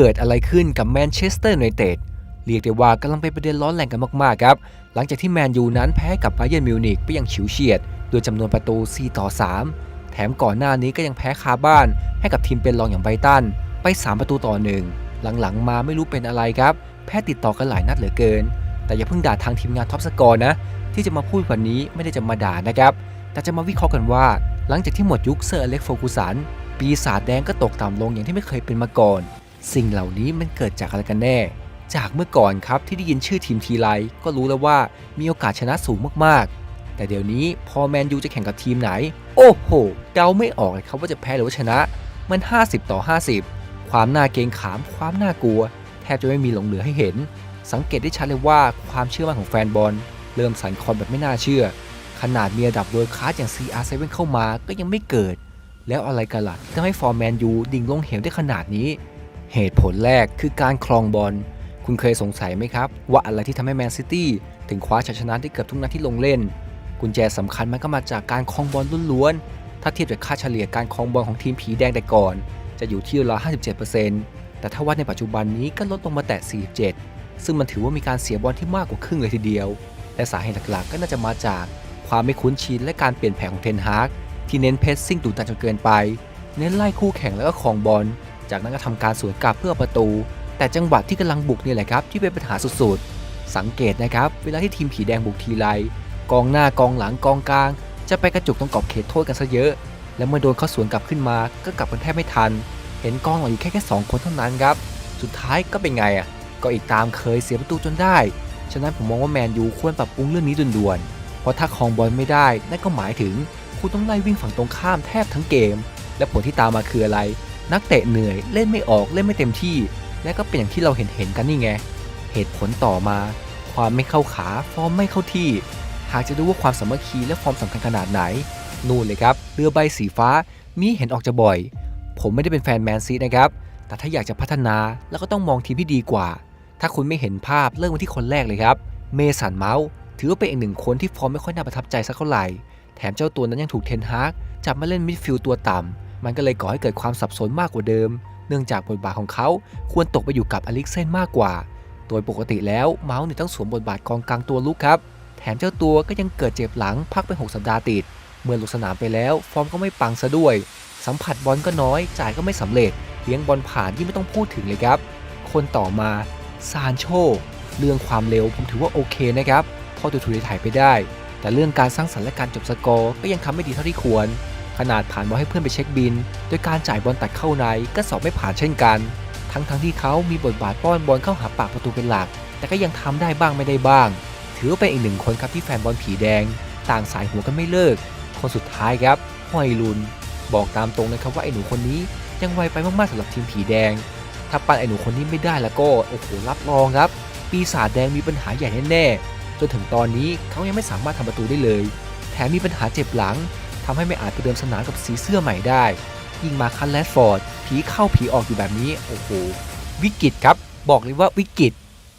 เกิดอะไรขึ้นกับแมนเชสเตอร์ยูไนเต็ดเรียกได้ว่ากำลังเป็นประเด็นร้อนแรงกันมากๆครับหลังจากที่แมนยูนั้นแพ้กับไบเยร์นมิวนิกไปอย่างฉิวเฉียดโดยจำนวนประตู 4 ต่อ 3 แถมก่อนหน้านี้ก็ยังแพ้คาบ้านให้กับทีมเป็นรองอย่างไบรตันไป 3 ประตูต่อหนึ่งหลังๆ มาไม่รู้เป็นอะไรครับ แพ้ติดต่อกันหลายนัดเหลือเกิน แต่อย่าเพิ่งด่าทางทีมงานท็อปสกอร์นะ ที่จะมาพูดวันนี้ไม่ได้จะมาด่านะครับ แต่จะมาวิเคราะห์กันว่า หลังจากที่หมดยุคเซอร์อเล็กโฟกุสันปีศาจแดงก็ตกต่ำลงอย่างที่ไม่เคยเป็นมาก่อน สิ่งเหล่านี้มันเกิดจากอะไรกันแน่ จากเมื่อก่อนครับที่ได้ยินชื่อทีมทีไรก็รู้แล้วว่ามีโอกาสชนะสูงมากๆ แต่เดี๋ยวนี้พอแมนยูจะแข่งกับทีมไหน โอ้โห เดาไม่ออกเลยครับว่าจะแพ้หรือว่าชนะ มัน 50 ต่อ 50 ความน่าเกรงขาม ความน่ากลัว แทบจะไม่มีหลงเหลือให้เห็น สังเกตได้ชัดเลยว่าความเชื่อมั่นของแฟนบอล เริ่มสั่นคลอนแบบไม่น่าเชื่อ ขนาดมีระดับเวิร์คคลาสอย่าง CR7 เข้ามาก็ยังไม่เกิด แล้วอะไรกันล่ะที่ทำให้ฟอร์แมนยูดิ่งลงเหวได้ขนาดนี้ เหตุผลแรกคือการครองบอล คุณเคยสงสัยไหมครับ ว่าอะไรที่ทำให้แมนซิตี้ถึงคว้าชัยชนะได้เกือบทุกนัดที่ลงเล่น กุญแจสำคัญมันก็มาจากการครองบอลล้วนๆ ถ้าเทียบจากค่าเฉลี่ยการครองบอลของทีมผีแดงแต่ก่อน จะอยู่ที่ราว57%แต่ถ้าวัดในปัจจุบันนี้ก็ลดลงมาแตะ 47 ซึ่งมันถือว่ามีการเสียบอลที่มากกว่าครึ่งเลยทีเดียว และสาเหตุหลักๆ ก็น่าจะมาจากความไม่คุ้นชินและการเปลี่ยนแผนของเทนฮากที่เน้นเพสซิ่งดุดันจนเกินไป เน้นไล่คู่แข่งแล้วก็ครองบอล จากนั้นก็ทำการสวนกลับเพื่อประตู แต่จังหวะที่กำลังบุกนี่แหละครับที่เป็นปัญหาสุดๆ สังเกตนะครับ เวลาที่ทีมผีแดงบุกทีไรกองหน้ากองหลังกองกลาง จะไปกระจุกตรงกรอบเขตโทษกันซะเยอะ และเมื่อโดนเขาสวนกลับขึ้นมาก็กลับกันแทบไม่ทัน เห็นกองหลังอยู่แค่แค่สองคนเท่านั้นครับสุดท้ายก็เป็นไงอะก็อีกตามเคยเสียประตูจนได้ ฉะนั้นผมมองว่าแมนยูควรปรับปรุงเรื่องนี้ด่วนๆเพราะถ้าครองบอลไม่ได้นั่นก็หมายถึงคุณต้องไล่วิ่งฝั่งตรงข้ามแทบทั้งเกม และผลที่ตามมาคืออะไร นักเตะเหนื่อยเล่นไม่ออกเล่นไม่เต็มที่ และก็เป็นอย่างที่เราเห็นเห็นกันนี่ไง เหตุผลต่อมา ความไม่เข้าขาฟอร์มไม่เข้าที่ หากจะดูว่าความสามัคคีและฟอร์มสำคัญขนาดไหน นู่นเลยครับเรือใบสีฟ้ามีเห็นออกจะบ่อย ผมไม่ได้เป็นแฟนแมนซีนะครับ แต่ถ้าอยากจะพัฒนาแล้วก็ต้องมองทีมที่ดีกว่า ถ้าคุณไม่เห็นภาพเริ่มกันที่คนแรกเลยครับ เมสันเมาส์ถือว่าเป็นอีกหนึ่งคนที่ฟอร์มไม่ค่อยน่าประทับใจสักเท่าไหร่ แถมเจ้าตัวนั้นยังถูกเทนฮากจับมาเล่นมิดฟิลด์ตัวต่ำ มันก็เลยก่อให้เกิดความสับสนมากกว่าเดิม เนื่องจากบทบาทของเขาควรตกไปอยู่กับอลิกเซนมากกว่า โดยปกติแล้วเมาส์เนี่ยต้องสวมบทบาทกองกลางตัวลุกครับ แถมเจ้าตัวก็ยังเกิดเจ็บหลังพักไป 6 สัปดาห์ติด เมื่อลงสนามไปแล้ว ฟอร์มก็ไม่ปังซะด้วย สัมผัสบอลก็น้อย จ่ายก็ไม่สำเร็จเลี้ยงบอลผ่านที่งไม่ต้องพูดถึงเลยครับ คนต่อมาซานโชเรื่องความเร็วผมถือว่าโอเคนะครับพอตัวถูถ่ายไปได้ แต่เรื่องการสร้างสรรค์และการจบสกอร์ก็ยังทำไม่ดีเท่าที่ควร ขนาดผ่านบอลให้เพื่อนไปเช็คบิน โดยการจ่ายบอลตัดเข้าในก็สอบไม่ผ่านเช่นกัน ทั้งๆที่เขามีบทบาทป้อนบอลเข้าหาปากประตูเป็นหลัก แต่ก็ยังทำได้บ้างไม่ได้บ้าง ถือว่าเป็นอีกหนึ่งคนครับที่แฟนบอลผีแดง ต่างสายหัวกันไม่เลิก คนสุดท้ายครับฮอยลุน บอกตามตรงนะครับว่าไอ้หนูคนนี้ยังไวไปมากๆสำหรับทีมผีแดง ถ้าปั้นไอ้หนูคนนี้ไม่ได้แล้วก็โอ้โหรับรองครับ ปีศาจแดงมีปัญหาใหญ่แน่ๆจนถึงตอนนี้เขายังไม่สามารถทำประตูได้เลย แถมมีปัญหาเจ็บหลัง ทำให้ไม่อาจไปเดิมสนามกับสีเสื้อใหม่ได้ ยิ่งมาคันแลดฟอร์ดผีเข้าผีออกอยู่แบบนี้ โอ้โห วิกฤตครับ บอกเลยว่าวิกฤต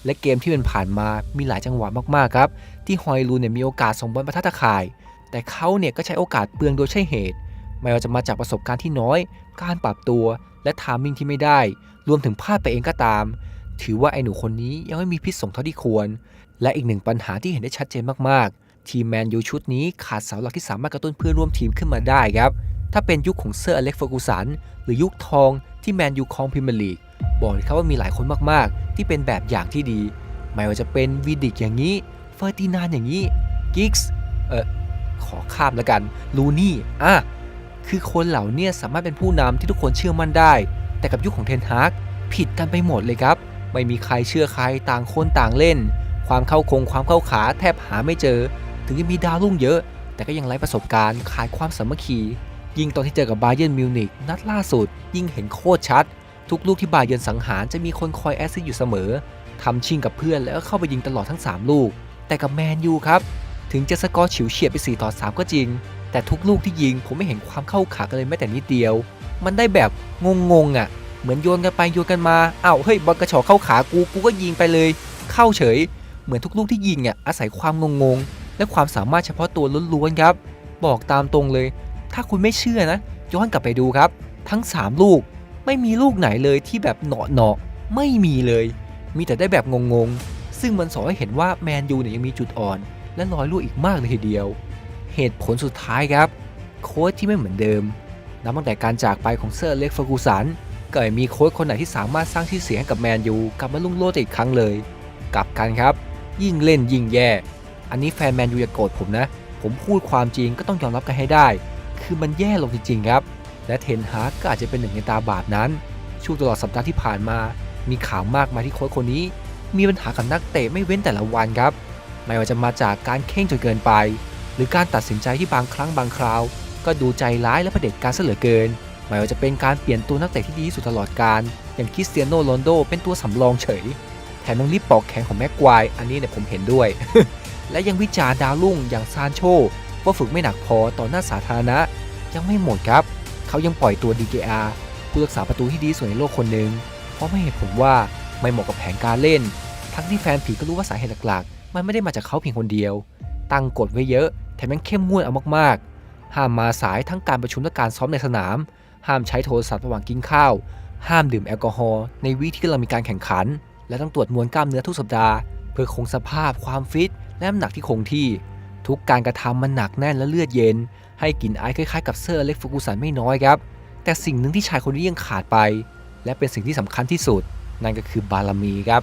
และเกมที่เป็นผ่านมามีหลายจังหวะมากๆครับ ที่ฮอยลูนเนี่ยมีโอกาสส่งบอลประทัดตะข่าย แต่เขาเนี่ยก็ใช้โอกาสเปลืองโดยใช่เหตุ ไม่ว่าจะมาจากประสบการณ์ที่น้อย การปรับตัว และทามมิ่งที่ไม่ได้ รวมถึงพลาดไปเองก็ตาม ถือว่าไอ้หนูคนนี้ยังไม่มีพิษส่งเท่าที่ควร และอีกหนึ่งปัญหาที่เห็นได้ชัดเจนมากๆ ทีมแมนยูชุดนี้ขาดเสาหลักที่สามารถกระตุ้นเพื่อนร่วมทีมขึ้นมาได้ครับ ถ้าเป็นยุคของเซอร์อเล็กฟอร์กูสันหรือยุคทองที่แมนยูครองพรีเมียร์ลีกบอกเลยครับว่ามีหลายคนมากๆ ที่เป็นแบบอย่างที่ดี ไม่ว่าจะเป็นวีดิกอย่างนี้เฟอร์ตินานอย่างนี้กิกส์เออขอข้ามแล้วกันลูนี่อะคือคนเหล่านี้สามารถเป็นผู้นำที่ทุกคนเชื่อมั่นได้ แต่กับยุคของเทนฮากผิดกันไปหมดเลยครับ ไม่มีใครเชื่อใครต่างคนต่างเล่น ความเข้าคงความเข้าขาแทบหาไม่เจอ ถึงจะมีดาวรุ่งเยอะ แต่ก็ยังไร้ประสบการณ์ขาดความสามัคคี ยิ่งตอนที่เจอกับบาเยิร์นมิวนิกนัดล่าสุด ยิ่งเห็นโคตรชัด ทุกลูกที่บาเยิร์นสังหารจะมีคนคอยแอสซิสอยู่เสมอทำชิงกับเพื่อนแล้วก็เข้าไปยิงตลอดทั้ง 3 ลูก แต่กับแมนยูครับ ถึงจะสกอร์ฉิวเฉียดไป 4 ต่อ 3 ก็จริง แต่ทุกลูกที่ยิงผมไม่เห็นความเข้าขากันเลยแม้แต่นิดเดียว มันได้แบบงงๆอะ เหมือนโยนกันไปโยนกันมาอ้าวเฮ้ยบอลกระฉอกเข้าขากูกูก็ยิงไปเลย เข้าเฉย เหมือนทุกลูกที่ยิงอะอาศัยความงงๆ และความสามารถเฉพาะตัวล้วนๆครับ บอกตามตรงเลย ถ้าคุณไม่เชื่อนะ ย้อนกลับไปดูครับ ทั้ง 3 ลูก ไม่มีลูกไหนเลยที่แบบเหนาะเนาะไม่มีเลย มีแต่ได้แบบงงๆ ซึ่งมันสอนให้เห็นว่าแมนยูเนี่ยยังมีจุดอ่อน และรอยรั่วอีกมากเลยทีเดียว เหตุผลสุดท้ายครับ โค้ชที่ไม่เหมือนเดิมนับตั้งแต่การจากไปของเซอร์เล็กฟอร์กูสันก็ไม่มีโค้ชคนไหนที่สามารถสร้างชื่อเสียงให้กับแมนยูกลับมาลุ่งโลดอีกครั้งเลย กลับกันครับ ยิ่งเล่นยิ่งแย่ อันนี้แฟนแมนยูอย่าโกรธผมนะ ผมพูดความจริงก็ต้องยอมรับกันให้ได้ คือมันแย่ลงจริงๆครับ และเทนฮากก็อาจจะเป็นหนึ่งในตาบาปนั้น ช่วงตลอดสัปดาห์ที่ผ่านมา มีข่าวมากมายที่โค้ชคนนี้ มีปัญหากับนักเตะไม่เว้นแต่ละวันครับ ไม่ว่าจะมาจากการเข่งจนเกินไป หรือการตัดสินใจที่บางครั้งบางคราว ก็ดูใจร้ายและเผด็จการเหลือเกิน ไม่ว่าจะเป็นการเปลี่ยนตัวนักเตะที่ดีที่สุดตลอดการ อย่างคริสเตียโนโรนโดเป็นตัวสำรองเฉยแถมยังรีบปอกแขนของแม็กควาย อันนี้เนี่ยผมเห็นด้วย และยังวิจารณ์ดาวรุ่งอย่างซานโชว่าฝึกไม่หนักพอต่อหน้าสาธารณะ ยังไม่หมดครับ เขายังปล่อยตัว DKR ผู้รักษาประตูที่ดีสุดในโลกคนหนึ่งเพราะไม่เหตุผลว่าไม่เหมาะกับแผนการเล่น ทั้งที่แฟนผีก็รู้ว่าสาเหตุหลักๆ มันไม่ได้มาจากเขาเพียงคนเดียว ตั้งกฎไว้เยอะแถมยังเข้มงวดเอามากๆ ห้ามมาสายทั้งการประชุมและการซ้อมในสนาม ห้ามใช้โทรศัพท์ระหว่างกินข้าว ห้ามดื่มแอลกอฮอล์ในวิที่กำลังมีการแข่งขัน และต้องตรวจมวลกล้ามเนื้อทุกสัปดาห์ เพื่อคงสภาพความฟิต และน้ำหนักที่คงที่ทุกการกระทำมันหนักแน่นและเลือดเย็น ให้กลิ่นอายคล้ายๆกับเซอร์อเล็กฟูกุสันไม่น้อยครับ แต่สิ่งหนึ่งที่ชายคนนี้ยังขาดไป และเป็นสิ่งที่สำคัญที่สุด นั่นก็คือบารมีครับ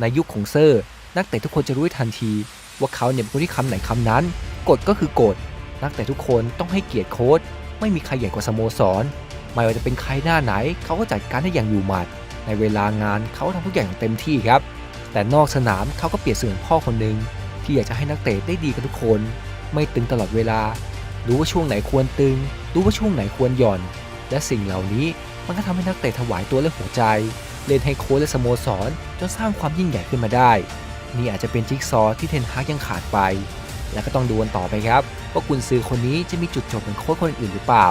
ในยุคของเซอร์ นักเตะทุกคนจะรู้ทันที ว่าเขาเนี่ยเป็นคนที่คำไหนคำนั้นกฎก็คือกฎนักเตะทุกคนต้องให้เกียรติโค้ชไม่มีใครใหญ่กว่าสโมสร ไม่ว่าจะเป็นใครหน้าไหน เขาก็จัดการได้อย่างอยู่หมัด ในเวลางานเขาทำทุกอย่างอย่างเต็มที่ครับ แต่นอกสนามเขาก็เปรียบเสมือนพ่อคนหนึ่ง ที่อยากจะให้นักเตะได้ดีกันทุกคน ไม่ตึงตลอดเวลา รู้ว่าช่วงไหนควรตึง รู้ว่าช่วงไหนควรหย่อน และสิ่งเหล่านี้มันก็ทำให้นักเตะถวายตัวและหัวใจ เล่นให้โค้ชและสโมสร จนสร้างความยิ่งใหญ่ขึ้นมาได้ นี่อาจจะเป็นจิ๊กซอว์ที่เทนฮากยังขาดไป และก็ต้องดูกันต่อไปครับ ว่ากุนซือคนนี้จะมีจุดจบเหมือนโค้ชคนอื่นหรือเปล่า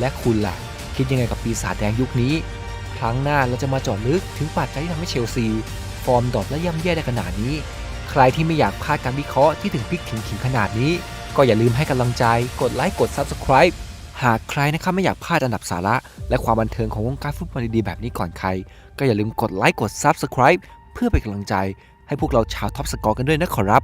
และคุณล่ะ คิดยังไงกับปีศาจแดงยุคนี้ ครั้งหน้าเราจะมาจาะลึกถึงปัจจัยที่ทำให้เชลซี ฟอร์มดรอปและย่ำแย่ได้ขนาดนี้ ใครที่ไม่อยากพลาดการวิเคราะห์ที่ถึงพลิกถึงขิงขนาดนี้ ก็อย่าลืมให้กำลังใจ กดไลค์ กด Subscribe หากใครนะครับไม่อยากพลาดอันดับสาระ และความบันเทิงของวงการฟุตบอลดีๆแบบนี้ก่อนใคร ก็อย่าลืมกดไลค์ กด Subscribe เพื่อเป็นกำลังใจ ให้พวกเราชาวท็อปสกอร์กันด้วยนะขอรับ